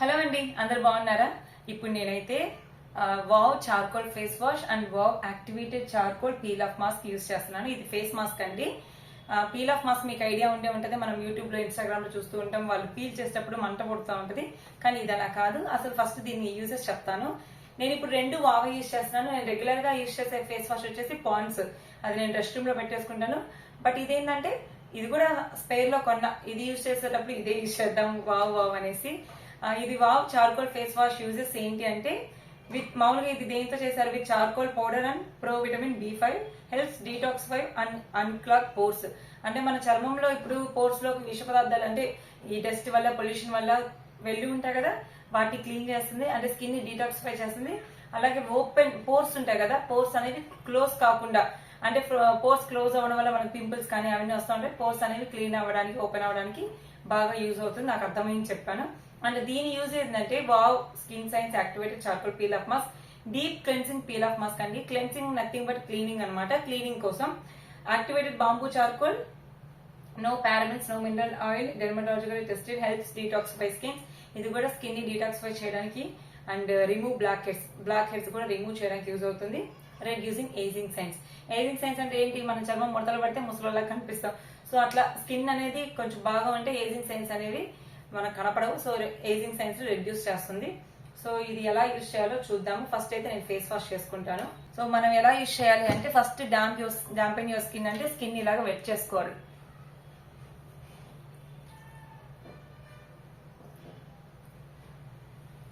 Hello అండి అందరు బాగున్నారా? ఇప్పుడు నేనైతే wow charcoal face wash and wow activated charcoal peel off mask use చేస్తున్నాను. ఇది ఫేస్ మాస్క్ అండి. పీల్ ఆఫ్ మాస్క్ మీకు ఐడియా ఉండే ఉంటుంది. మనం యూట్యూబ్లో ఇన్స్టాగ్రామ్లో చూస్తూ ఉంటాం. వాళ్ళు పీల్ చేసేటప్పుడు మంట పడుతూ ఉంటుంది. కానీ ఇది అలా కాదు. అసలు ఫస్ట్ దీన్ని యూజెస్ చెప్తాను. నేను ఇప్పుడు రెండు వావ్ యూస్ చేస్తున్నాను. నేను రెగ్యులర్గా యూస్ చేసే ఫేస్ వాష్ వచ్చేసి పాండ్స్. అది నేను రెస్ట్ రూమ్లో పెట్టేసుకుంటాను. బట్ ఇదేంటంటే ఇది కూడా స్పేర్లో కొన్న ఇది యూస్ చేసేటప్పుడు ఇదే యూస్ చేద్దాం వావ్ వావ్ అనేసి. ఇది wow charcoal face wash uses ఏంటి అంటే విత్ మామూలుగా ఇది దేంతో చేశారు? With charcoal powder and pro vitamin B five helps detox five and unclog pores. అంటే మన చర్మంలో ఇప్పుడు పోర్స్లో విష పదార్థాలు అంటే ఈ డస్ట్ వల్ల పొల్యూషన్ వల్ల వెళ్ళి ఉంటాయి కదా వాటిని క్లీన్ చేస్తుంది అంటే స్కిన్ని డీటాక్సిఫై చేస్తుంది. అలాగే ఓపెన్ పోర్స్ ఉంటాయి కదా పోర్స్ అనేది క్లోజ్ కాకుండా అంటే పోర్స్ క్లోజ్ అవ్వడం వల్ల మనకి పింపుల్స్ కానీ అవన్నీ వస్తూ ఉంటాయి. పోర్స్ అనేవి క్లీన్ అవ్వడానికి ఓపెన్ అవ్వడానికి బాగా యూజ్ అవుతుంది. నాకు అర్థమైంది చెప్పాను. అండ్ దీని యూజ్ ఏంటంటే wow skin science activated charcoal peel off mask deep cleansing peel off mask అండి. క్లెన్సింగ్ నథింగ్ బట్ క్లీనింగ్ అనమాట క్లీనింగ్ కోసం. Activated bamboo charcoal no parabens no mineral oil dermatological tested helps detoxify skin ఇది కూడా స్కిన్ని detoxify చేయడానికి and remove blackheads blackheads కూడా remove చేయడానికి use అవుతుంది. Reducing ageing signs ageing signs అంటే ఏంటి? మన చర్మం ముడతలు పడితే ముసలిలా కనిపిస్తాం. సో అట్లా స్కిన్ అనేది కొంచెం బాగా ఉంటే ఏజింగ్ సైన్స్ అనేది మనకు కనపడవు. సో ఏజింగ్ సైన్స్ రెడ్యూస్ చేస్తుంది. సో ఇది ఎలా యూజ్ చేయాలో చూద్దాము. ఫస్ట్ అయితే నేను ఫేస్ వాష్ చేసుకుంటాను. సో మనం ఎలా యూజ్ చేయాలి అంటే first damp use dampen your skin అంటే స్కిన్ ఇలాగా వెట్ చేసుకోవాలి.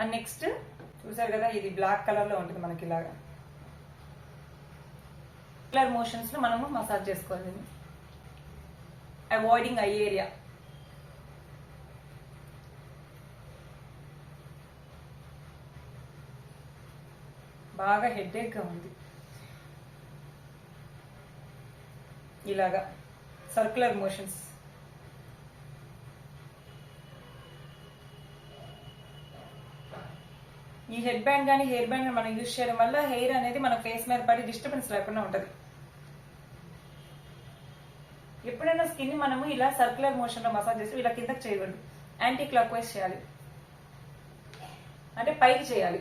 అండ్ నెక్స్ట్ చూసారు కదా ఇది బ్లాక్ కలర్లో ఉంటుంది మనకి ఇలాగా. కలర్ మోషన్స్లో మనము మసాజ్ చేసుకోవాలి. అవాయిడింగ్ ఐ ఏరియా బాగా హెడేక్ ఉంది. ఇలాగా సర్క్యులర్ మోషన్స్. ఈ హెడ్ బ్యాండ్ కానీ హెయిర్ బ్యాండ్ మనం యూజ్ చేయడం వల్ల హెయిర్ అనేది మన ఫేస్ మీద పడి డిస్టర్బెన్స్ లేకుండా ఉంటుంది. ఎప్పుడైనా స్కిన్ మనము ఇలా సర్క్యులర్ మోషన్లో మసాజ్ చేసి ఇలా కిందకి చేయకూడదు. యాంటీ క్లాక్ వైజ్ చేయాలి. అంటే పైకి చేయాలి.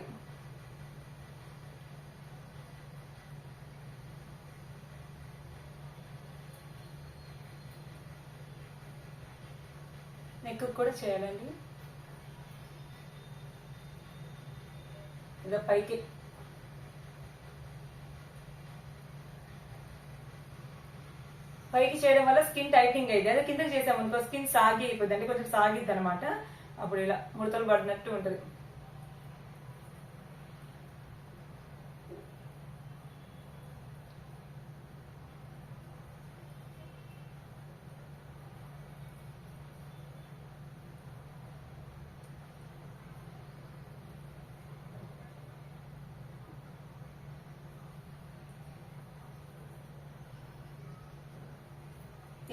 నెక్ కూడా చేయాలండి. ఇలా పైకి. పైకి చేయడం వల్ల స్కిన్ టైటింగ్ అయింది. అదే కిందకి చేసాము అనుకో స్కిన్ సాగి అయిపోద్ది. అంటే కొంచెం సాగిద్ది అనమాట అప్పుడు ఇలా ముడతలు పడినట్టు ఉంటుంది.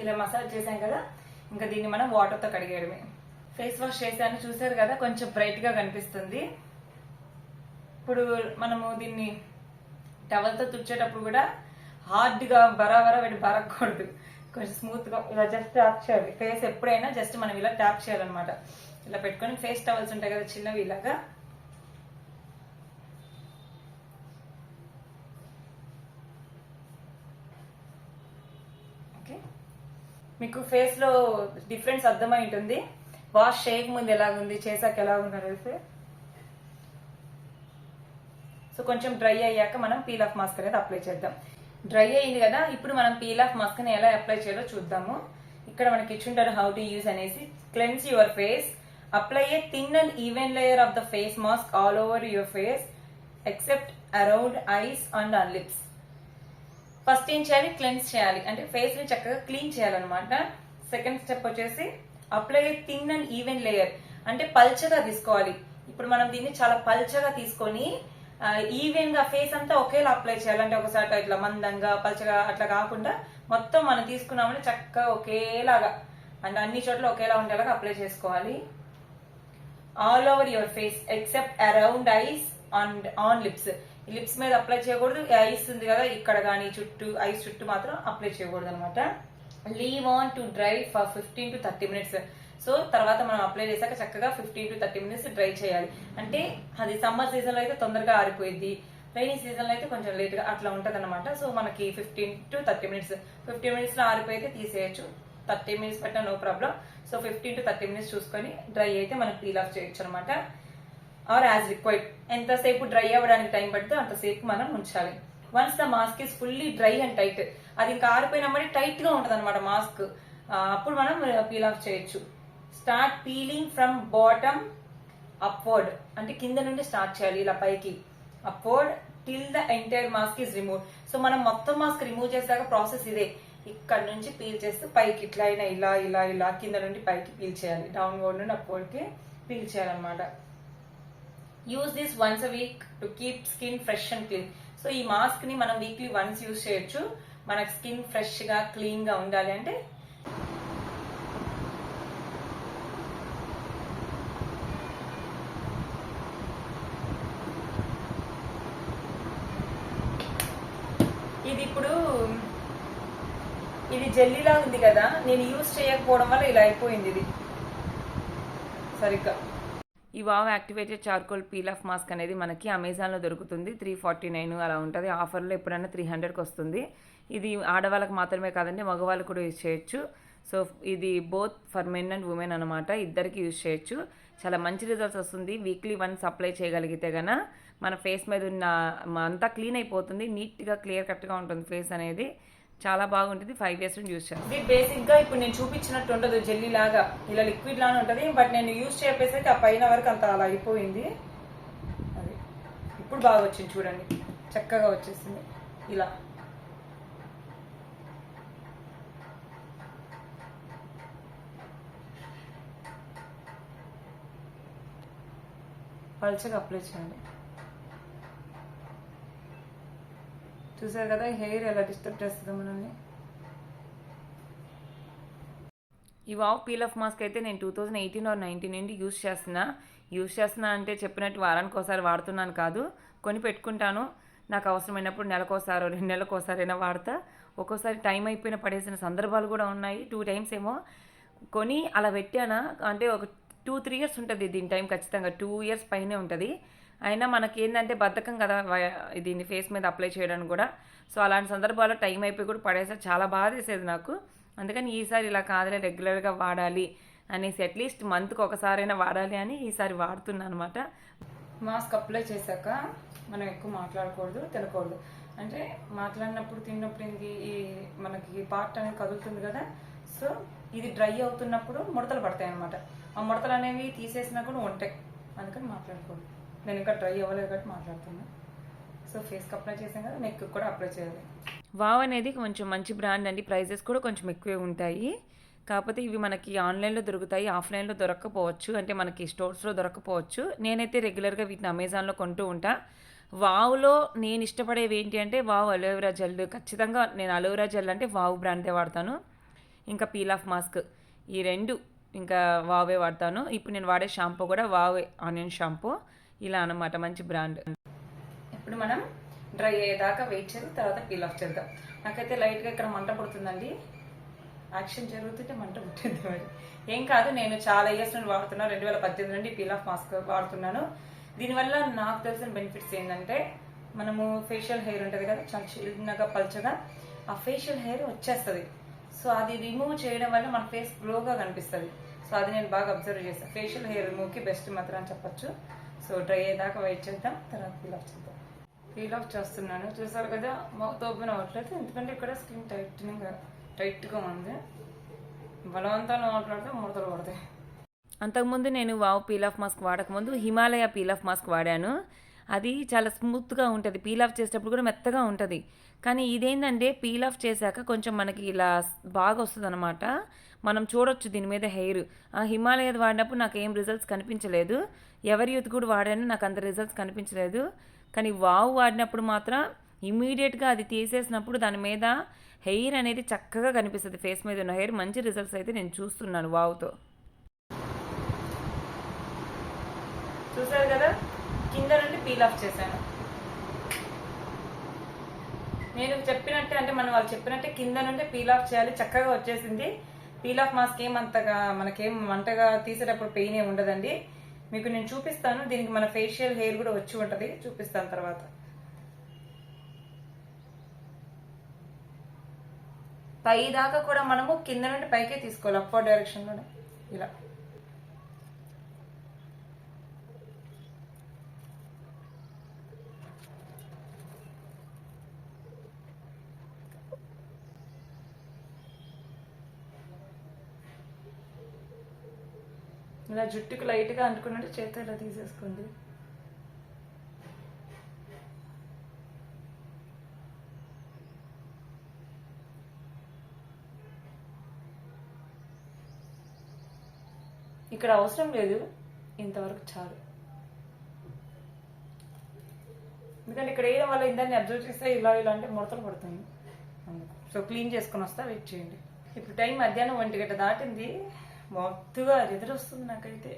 ఇలా మసాజ్ చేసాం కదా ఇంకా దీన్ని మనం వాటర్తో కడిగేయడమే. ఫేస్ వాష్ చేశాను చూసారు కదా కొంచెం బ్రైట్గా కనిపిస్తుంది. ఇప్పుడు మనము దీన్ని టవల్తో తుడిచేటప్పుడు కూడా హార్డ్గా బరాబరా పెట్టి బరగకూడదు కొంచెం స్మూత్గా ఇలా జస్ట్ ట్యాప్ చేయాలి. ఫేస్ ఎప్పుడైనా జస్ట్ మనం ఇలా ట్యాప్ చేయాలన్నమాట. ఇలా పెట్టుకొని ఫేస్ టవల్స్ ఉంటాయి కదా చిన్నవి ఇలాగా. మీకు ఫేస్లో డిఫరెన్స్ అర్థమై ఉంటుంది. వాష్ షేక్ ముందు ఎలాగుంది? చేసాక ఎలా ఉంది సో కొంచెం డ్రై అయ్యాక మనం పీల్ ఆఫ్ మాస్క్ అనేది అప్లై చేద్దాం. డ్రై అయింది కదా ఇప్పుడు మనం పీల్ ఆఫ్ మాస్క్ని ఎలా అప్లై చేయాలో చూద్దాము. ఇక్కడ మనకి ఇచ్చుంటారు హౌ టు యూజ్ అనేసి cleanse your face apply a thin and even layer of the face mask all over your face except around eyes and on lips first ఏం చేయాలి? క్లెన్స్ చేయాలి. అంటే ఫేస్ని చక్కగా క్లీన్ చేయాలన్నమాట. సెకండ్ స్టెప్ వచ్చేసి apply thin and even layer అంటే పల్చగా తీసుకోవాలి. ఇప్పుడు మనం దీన్ని చాలా పల్చగా తీసుకొని ఈవెన్గా ఫేస్ అంతా ఒకేలా అప్లై చేయాలి అంటే ఒకసారి ఇట్లా మందంగా పల్చగా అట్లా కాకుండా మొత్తం మనం తీసుకున్నామంటే చక్కగా ఒకేలాగా. అంటే అన్ని చోట్ల ఒకేలా ఉండేలాగా అప్లై చేసుకోవాలి. All over your face except around eyes and on lips lips మీద అప్లై చేయకూడదు. ఐస్ ఉంది కదా ఇక్కడ కానీ చుట్టూ ఐస్ చుట్టూ మాత్రం అప్లై చేయకూడదు అనమాట leave on to dry for fifteen to thirty minutes so తర్వాత మనం అప్లై చేశాక చక్కగా fifteen to thirty minutes dry చేయాలి. అంటే అది సమ్మర్ సీజన్లో అయితే తొందరగా ఆరిపోయింది రైనీ సీజన్లో అయితే కొంచెం లేట్గా అట్లా ఉంటుంది అనమాట సో మనకి fifteen to thirty minutes fifteen మినిట్స్లో ఆరిపోయితే తీసేయచ్చు. థర్టీ మినిట్స్ పెట్టినా no problem so fifteen to thirty minutes చూసుకొని డ్రై అయితే మనం పీల్ ఆఫ్ చేయొచ్చు అనమాట ఆర్ యాజ్ రిక్వైర్డ్ ఎంతసేపు డ్రై అవ్వడానికి టైం పడితే అంతసేపు మనం ఉంచాలి. Once the mask is fully dry and tight అది ఇంకా ఆరిపోయినప్పుడు టైట్గా ఉంటుంది అనమాట మాస్క్ అప్పుడు మనం పీల్ ఆఫ్ చేయొచ్చు. Start peeling from bottom upward అంటే కింద నుండి స్టార్ట్ చేయాలి ఇలా పైకి. Upward till the entire mask is remove so మనం మొత్తం మాస్క్ రిమూవ్ చేశాక ప్రాసెస్ ఇదే. ఇక్కడ నుంచి పీల్ చేస్తే పైకి ఇట్లా అయినా ఇలా ఇలా ఇలా కింద నుండి పైకి పీల్ చేయాలి. డౌన్ బోర్డ్ నుండి అప్వర్డ్కి పీల్ చేయాలన్నమాట. Use this once a week to keep skin fresh and clean so ఈ మాస్క్ని మనం వీక్లీ వన్స్ యూజ్ చేయొచ్చు. మనకు స్కిన్ ఫ్రెష్గా క్లీన్గా ఉండాలి అంటే ఇది ఇప్పుడు ఇది జెల్లీలా ఉంది కదా. నేను యూజ్ చేయకపోవడం వల్ల ఇలా అయిపోయింది ఇది. సరిగ్గా. ఈ wow activated charcoal peel off mask అనేది మనకి అమెజాన్లో దొరుకుతుంది. త్రీ ఫార్టీ నైన్ అలా ఉంటుంది. ఆఫర్లో ఎప్పుడైనా త్రీ హండ్రెడ్కి వస్తుంది ఇది ఆడవాళ్ళకి మాత్రమే కాదండి మగవాళ్ళు కూడా యూజ్ చేయొచ్చు. సో ఇది both for men and women అనమాట ఇద్దరికి యూజ్ చేయొచ్చు. చాలా మంచి రిజల్ట్స్ వస్తుంది. వీక్లీ వన్ సప్లై చేయగలిగితే గన మన ఫేస్ మీద ఉన్న అంతా క్లీన్ అయిపోతుంది. నీట్గా క్లియర్ కట్గా ఉంటుంది ఫేస్ అనేది. చాలా బాగుంటుంది. ఫైవ్ ఇయర్స్ నుండి యూస్ చేస్తాను ఇది బేసిక్గా ఇప్పుడు నేను చూపించినట్టు ఉండదు. జెల్లీ లాగా ఇలా లిక్విడ్ లాగా ఉంటుంది. బట్ నేను యూస్ చేయకపోయేసరికి ఆ పైన వరకు అంత అలా అయిపోయింది. అది ఇప్పుడు బాగా వచ్చింది చూడండి. చక్కగా వచ్చేసింది. ఇలా. పల్చగా అప్లై చేయండి. చూసారు కదా హెయిర్ ఎలా డిస్టర్బ్ చేస్తుందో మనల్ని. ఈ వావ్ పీల్ ఆఫ్ మాస్క్ అయితే నేను two thousand eighteen or nineteen నుండి యూస్ చేస్తున్నా. యూస్ చేస్తున్నా అంటే చెప్పినట్టు వారానికి ఒకసారి వాడుతున్నాను కాదు. కొని పెట్టుకుంటాను. నాకు అవసరమైనప్పుడు నెలకోసారో రెండు నెలలకోసారైనా వాడతా. ఒక్కోసారి టైం అయిపోయిన పడేసిన సందర్భాలు కూడా ఉన్నాయి. టూ టైమ్స్ ఏమో కొని అలా పెట్టానా. అంటే ఒక టూ త్రీ ఇయర్స్ ఉంటుంది దీని టైం ఖచ్చితంగా. టూ ఇయర్స్ పైనే ఉంటుంది. అయినా మనకి ఏంటంటే బద్ధకం కదా దీన్ని ఫేస్ మీద అప్లై చేయడానికి కూడా. సో అలాంటి సందర్భాల్లో టైం అయిపోయి కూడా పడేసా చాలా బాధ వేసేది నాకు. అందుకని ఈసారి ఇలా కాదులే రెగ్యులర్గా వాడాలి అనేసి అట్లీస్ట్ మంత్కి ఒకసారైనా వాడాలి అని ఈసారి వాడుతున్నాను అనమాట మాస్క్ అప్లై చేశాక మనం ఎక్కువ మాట్లాడకూడదు తినకూడదు. అంటే మాట్లాడినప్పుడు తిన్నప్పుడు ఈ మనకి పార్ట్ అనేది కదులుతుంది కదా. సో ఇది డ్రై అవుతున్నప్పుడు ముడతలు పడతాయి అనమాట ఆ ముడతలు అనేవి తీసేసినా కూడా ఉంటాయి. అందుకని మాట్లాడకూడదు. నేను ఇంకా డ్రై అవ్వలేదు కాబట్టి మాట్లాడుతున్నా. సో ఫేస్కి అప్లై చేసాం కదా నెక్ కూడా అప్లై చేయాలి. వావ్ అనేది కొంచెం మంచి బ్రాండ్ అండి. ప్రైజెస్ కూడా కొంచెం ఎక్కువే ఉంటాయి. కాకపోతే ఇవి మనకి ఆన్లైన్లో దొరుకుతాయి ఆఫ్లైన్లో దొరకకపోవచ్చు. అంటే మనకి స్టోర్స్లో దొరకకపోవచ్చు. నేనైతే రెగ్యులర్గా వీటిని అమెజాన్లో కొంటూ ఉంటా. వావ్లో నేను ఇష్టపడేవి ఏంటి అంటే వావ్ అలోవెరా జెల్ ఖచ్చితంగా నేను అలోవెరా జెల్ అంటే వావ్ బ్రాండే వాడతాను. ఇంకా పీల్ ఆఫ్ మాస్క్ ఈ రెండు ఇంకా వావే వాడతాను. ఇప్పుడు నేను వాడే షాంపూ కూడా వావే ఆనియన్ షాంపూ ఇలా అనమాట మంచి బ్రాండ్. ఇప్పుడు మనం డ్రై అయ్యేదాకా వెయిట్ చేసి తర్వాత పీల్ ఆఫ్ చేద్దాం. నాకైతే లైట్గా ఇక్కడ మంట పుడుతుందండి. యాక్షన్ జరుగుతుంటే మంట పుట్టింది మరి. ఏం కాదు నేను చాలా ఇయర్స్ నుండి వాడుతున్నాను రెండు వేల పద్దెనిమిది నుండి పీల్ ఆఫ్ మాస్క్ వాడుతున్నాను. దీనివల్ల నాకు తెలిసిన బెనిఫిట్స్ ఏంటంటే మనము ఫేషియల్ హెయిర్ ఉంటుంది కదా చాలా చిన్నగా పల్చగా ఆ ఫేషియల్ హెయిర్ వచ్చేస్తుంది. సో అది రిమూవ్ చేయడం వల్ల మన ఫేస్ గ్లోగా కనిపిస్తుంది. సో అది నేను బాగా అబ్జర్వ్ చేస్తాను ఫేషియల్ హెయిర్ రిమూవ్కి బెస్ట్ మాత్రం అని చెప్పొచ్చు. సో డ్రై అయ్యేదాకా వెయిట్ చేద్దాం తర్వాత పీల్ ఆఫ్ చేద్దాం. పీల్ ఆఫ్ చేస్తున్నాను. చూసారు కదా మౌత్ ఓపెన్ అవ్వట్లేదు ఎందుకంటే ఇక్కడ స్కిన్ టైట్నింగ్ టైట్గా ఉంది. బలవంతాలు మాట్లాడితే ముడతలు పడతాయి అంతకుముందు నేను వావ్ పీల్ ఆఫ్ మాస్క్ వాడకముందు హిమాలయ పీల్ ఆఫ్ మాస్క్ వాడాను. అది చాలా స్మూత్గా ఉంటుంది. పీల్ ఆఫ్ చేసేటప్పుడు కూడా మెత్తగా ఉంటుంది. కానీ ఇదేంటంటే పీల్ ఆఫ్ చేశాక కొంచెం మనకి ఇలా బాగా వస్తుంది అనమాట మనం చూడొచ్చు దీని మీద హెయిర్. ఆ హిమాలయది వాడినప్పుడు నాకు ఏం రిజల్ట్స్ కనిపించలేదు. ఎవరి యూత్ కూడా వాడాను నాకు అంత రిజల్ట్స్ కనిపించలేదు. కానీ వావ్ వాడినప్పుడు మాత్రం ఇమీడియట్గా అది తీసేసినప్పుడు దాని మీద హెయిర్ అనేది చక్కగా కనిపిస్తుంది ఫేస్ మీద ఉన్న హెయిర్. మంచి రిజల్ట్స్ అయితే నేను చూస్తున్నాను వావ్తో. చూసారు కదా? కింద పీల్ ఆఫ్ చేశాను. నేను చెప్పినట్టే అంటే మనం వాళ్ళు చెప్పినట్టే కింద నుండి పీల్ ఆఫ్ చేయాలి చక్కగా వచ్చేసింది. పీల్ ఆఫ్ మాస్క్ ఏం అంతగా మనకేం వంటగా తీసేటప్పుడు పెయిన్ ఏమి ఉండదండి. మీకు నేను చూపిస్తాను దీనికి మన ఫేషియల్ హెయిర్ కూడా వచ్చి ఉంటుంది. చూపిస్తాను తర్వాత. పై దాకా కూడా మనము కింద నుండి పైకే తీసుకోవాలి అప్పర్ డైరెక్షన్లోనే ఇలా. ఇలా జుట్టుకు లైట్గా అంటుకున్నట్టు చేత ఇలా తీసేసుకోండి. ఇక్కడ అవసరం లేదు. ఇంతవరకు చాలు. ఎందుకంటే ఇక్కడ వేయడం వల్ల ఇందాన్ని అబ్జర్వ్ చేస్తే ఇలా ఇలా అంటే ముడతలు పడతాయి. సో క్లీన్ చేసుకొని వస్తా వెయిట్ చేయండి. ఇప్పుడు టైం మధ్యాహ్నం ఒంటి గంట దాటింది. మొత్తుగా రిజల్ట్ వస్తుంది నాకైతే.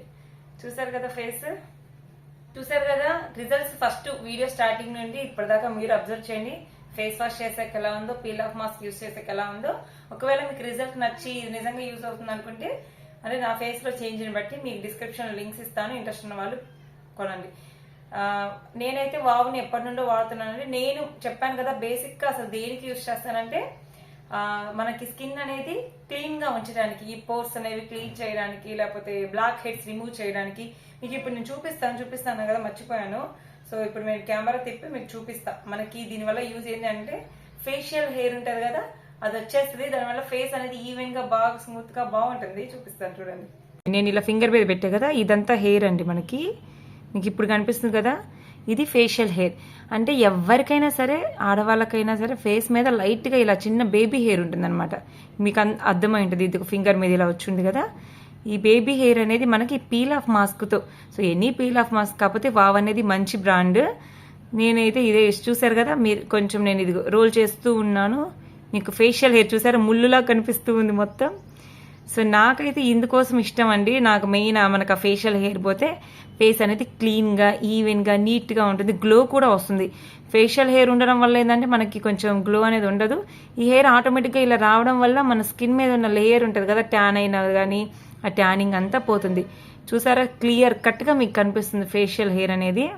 చూసారు కదా ఫేస్? చూసారు కదా? రిజల్ట్స్ ఫస్ట్ వీడియో స్టార్టింగ్ నుండి ఇప్పటిదాకా మీరు అబ్జర్వ్ చేయండి. ఫేస్ వాష్ చేసాక ఎలా ఉందో పీల్ ఆఫ్ మాస్క్ యూస్ చేసాక ఎలా ఉందో. ఒకవేళ మీకు రిజల్ట్ నచ్చి ఇది నిజంగా యూస్ అవుతుంది అనుకుంటే అంటే నా ఫేస్లో చేంజ్ బట్టి మీకు డిస్క్రిప్షన్ లింక్స్ ఇస్తాను. ఇంట్రెస్ట్ ఉన్న వాళ్ళు కొనండి. నేనైతే వావుని ఎప్పటి నుండో వాడుతున్నానండి. నేను చెప్పాను కదా బేసిక్గా అసలు దేనికి యూస్ చేస్తానంటే మనకి స్కిన్ అనేది క్లీన్గా ఉంచడానికి ఈ పోర్స్ అనేవి క్లీన్ చేయడానికి లేకపోతే బ్లాక్ హెడ్స్ రిమూవ్ చేయడానికి. మీకు ఇప్పుడు నేను చూపిస్తాను చూపిస్తాను కదా మర్చిపోయాను. సో ఇప్పుడు నేను కెమెరా తిప్పి మీకు చూపిస్తా. మనకి దీనివల్ల యూజ్ ఏంటి అంటే ఫేషియల్ హెయిర్ ఉంటది కదా అది వచ్చేస్తుంది. దానివల్ల ఫేస్ అనేది ఈవెన్గా బాగా స్మూత్గా బాగుంటుంది. చూపిస్తాను చూడండి. నేను ఇలా ఫింగర్ మీద పెట్టా కదా ఇదంతా హెయిర్ అండి మనకి. మీకు ఇప్పుడు కనిపిస్తుంది కదా ఇది ఫేషియల్ హెయిర్ అంటే ఎవరికైనా సరే ఆడవాళ్ళకైనా సరే ఫేస్ మీద లైట్గా ఇలా చిన్న బేబీ హెయిర్ ఉంటుందన్నమాట. మీకు అర్థమై ఉంటుంది ఇది ఫింగర్ మీద ఇలా వచ్చింది కదా. ఈ బేబీ హెయిర్ అనేది మనకి peel off మాస్క్తో so any peel off mask కాకపోతే వావ్ అనేది మంచి బ్రాండ్ నేనైతే ఇదే చూసారు కదా. మీరు కొంచెం నేను ఇది రోల్ చేస్తూ ఉన్నాను. మీకు ఫేషియల్ హెయిర్ చూసారా? ముళ్ళులా కనిపిస్తూ ఉంది మొత్తం. సో నాకైతే ఇందుకోసం ఇష్టం అండి నాకు మెయిన్ మనకు ఫేషియల్ హెయిర్ పోతే ఫేస్ అనేది క్లీన్గా ఈవెన్గా నీట్గా ఉంటుంది. గ్లో కూడా వస్తుంది. ఫేషియల్ హెయిర్ ఉండడం వల్ల ఏంటంటే మనకి కొంచెం గ్లో అనేది ఉండదు. ఈ హెయిర్ ఆటోమేటిక్గా ఇలా రావడం వల్ల మన స్కిన్ మీద ఉన్న లేయర్ ఉంటుంది కదా ట్యాన్ అయినా కానీ ఆ ట్యానింగ్ అంతా పోతుంది. చూసారా? క్లియర్ కట్గా మీకు కనిపిస్తుంది ఫేషియల్ హెయిర్ అనేది.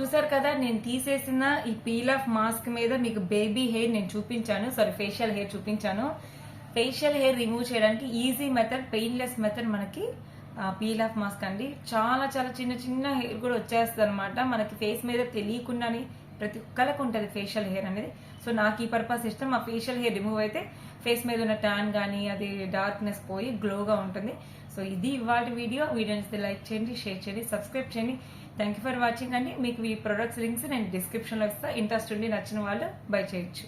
చూసారు కదా? నేను తీసేసిన ఈ పీల్ ఆఫ్ మాస్క్ మీద మీకు బేబీ హెయిర్ నేను చూపించాను. సారీ ఫేషియల్ హెయిర్ చూపించాను. ఫేషియల్ హెయిర్ రిమూవ్ చేయడానికి ఈజీ మెథడ్ పెయిన్లెస్ మెథడ్ మనకి పీల్ ఆఫ్ మాస్క్ అండి. చాలా చాలా చిన్న చిన్న హెయిర్ కూడా వచ్చేస్తుంది అనమాట మనకి ఫేస్ మీద తెలియకుండానే ప్రతి ఒక్కరికి ఉంటుంది ఫేషియల్ హెయిర్ అనేది. సో నాకు ఈ పర్పస్ ఇష్టం. ఆ ఫేషియల్ హెయిర్ రిమూవ్ అయితే ఫేస్ మీద ఉన్న ట్యాన్ కానీ అది డార్క్నెస్ పోయి గ్లోగా ఉంటుంది. సో ఇది ఇవాళ వీడియో. వీడియోని లైక్ చేయండి షేర్ చేయండి సబ్స్క్రైబ్ చేయండి. థ్యాంక్ యూ ఫర్ వాచింగ్ అండి. మీకు ఈ ప్రొడక్ట్స్ లింక్స్ నేను డిస్క్రిప్షన్లో ఇస్తాను ఇంట్రెస్ట్ ఉండి నచ్చిన వాళ్ళు బై చేయొచ్చు.